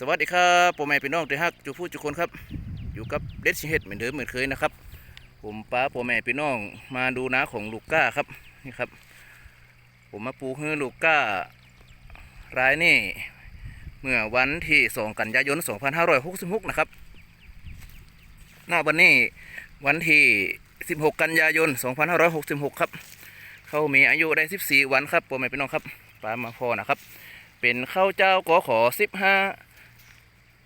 สวัสดีครับผมแม่พี่น้องที่ฮักจูพูจูคนครับ อยู่กับเด็ดชิเฮดเหมือนเดิมเหมือนเคยนะครับ ผมป้าพ่อแม่พี่น้องมาดูนาของลูกก้าครับนี่ครับ ผมมาปลูกให้ลูกก้ารายนี่เมื่อวันที่ 2 กันยายน 2566 นะครับ หน้าวันนี้วันที่ 16 กันยายน 2566 ครับ เขามีอายุได้ 14 วันครับพ่อแม่พี่น้องครับป้ามาพอนะครับ เป็นข้าวเจ้ากอขอสิบห้า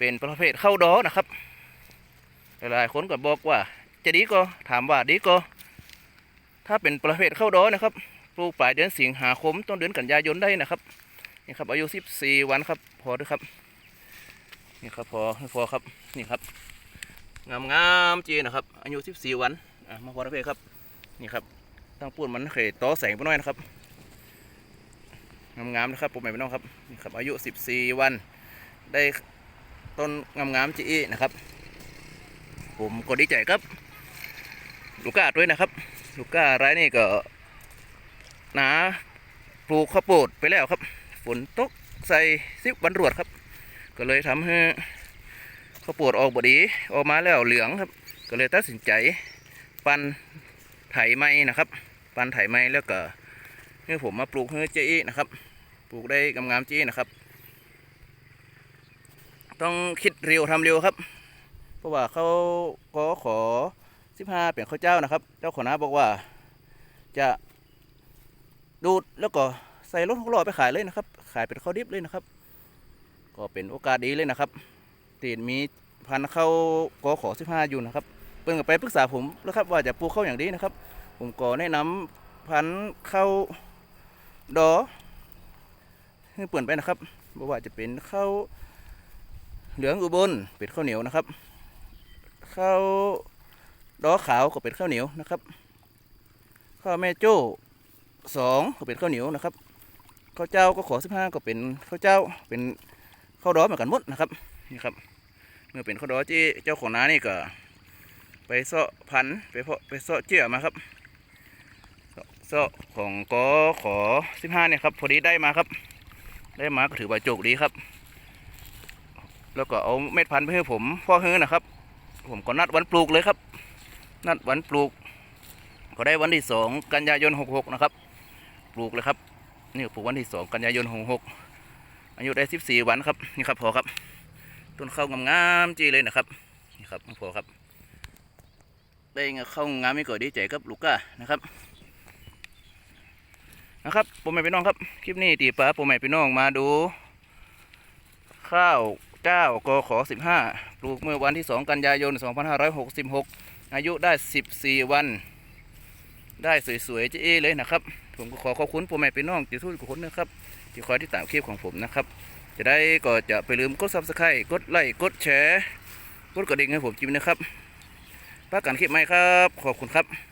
เป็นประเภทเข้าดอนะครับ หลายๆคนก็บอกว่า จะดีก็ถามว่าดีก็ถ้าเป็นประเภทเข้าดอนะครับปลูกปลายเดือนสิงหาคมต้นเดือนกันยายนได้นะครับนี่ครับอายุสิบสี่วันครับ พอด้วยครับ นี่ครับพอพอครับนี่ครับงามงามจีนะครับ อายุสิบสี่วันอะมาพอได้เลยครับ นี่ครับตั้งปูนมันเคยต่อแสงไปหน่อยนะครับงามๆนะครับผมแม่พี่น้องครับนี่ครับอายุ 14 วันได้ ต้นงามๆจีนะครับ ผมก็ดีใจครับ ลูกก้าด้วยนะครับ ลูกก้ารนี่ก็หนาปลูกข้าวโพดไปแล้วครับ ฝนตกใส่ซิบวันรวดครับ ก็เลยทำให้ข้าวโพดออกบดีออกมาแล้วเหลืองครับ ก็เลยตัดสินใจปันไถไม้นะครับ ปันไถไม้แล้วก็ให้ผมมาปลูกเฮ้เจ๊นะครับ ปลูกได้งามๆจ๊นะครับ ต้องคิดเร็วทำเร็วครับ เพราะว่าเขาก็ขอสิบห้าเป็นข้าวเจ้านะครับ เจ้าขอนาบอกว่า จะดูดแล้วก็ใส่รถหกล้อไปขายเลยนะครับ ขายเป็นข้าวดิบเลยนะครับ ก็เป็นโอกาสดีเลยนะครับตีนมีพันเข้ากอขอสิบห้าอยู่นะครับเพิ่งก็ไปปรึกษาผมแล้วครับว่าจะปลูกข้าวอย่างดีนะครับ ผมก็แนะนำพันธุ์ข้าดอให้เปลี่ยนไปนะครับบ่ว่าจะเป็นข้าว เหลืองอุบลเป็นข้าวเหนียวนะครับข้าวดอขาวก็เป็นข้าวเหนียวนะครับข้าวแม่โจ้สองก็เป็นข้าวเหนียวนะครับข้าวเจ้าก็ขอสิบห้าก็เป็นข้าวเจ้าเป็นข้าวดอเหมือนกันหมดนะครับนี่ครับเมื่อเป็นข้าวดอที่เจ้าของน้านี่ก็ไปเสาะพันไปเพาะไปเสาะเจี้ยมาครับโซ่ของกอขอสิบห้าเนี่ยครับพอดีได้มาครับ ได้มาก็ถือว่าโจกดีครับ แล้วก็เอาเม็ดพันธุ์ไปให้ผมพ่อเฮือนะครับ ผมก็นัดวันปลูกเลยครับ นัดวันปลูก ก็ได้วันที่สองกันยายนหกหกนะครับ ปลูกเลยครับ นี่ปลูกวันที่สองกันยายนหกหกอายุได้สิบสี่วันครับนี่ครับพอครับ ต้นข้าวงามๆจีเลยนะครับนี่ครับพอครับ ได้ข้าวงามไม่ก่อดีใจกับลูกก้านะครับนะครับผมแม่พี่น้องครับ คลิปนี้ตีป้าผมแม่พี่น้องมาดู ข้าว เจ้ากขอ15 ปลูกเมื่อวันที่ 2 กันยายน 2566 อายุได้ 14 วัน ได้สวยๆเจ๊เลยนะครับ ผมก็ขอขอบคุณผมแม่พี่น้องที่ทุกคนนะครับ ที่คอยที่ตามคลิปของผมนะครับ จะได้ก็จะไปลืมกด subscribe กดไลค์ กดแชร์ กดกระดิ่งให้ผมจิ้มนะครับป้ากันคลิปไหมครับ ขอบคุณครับ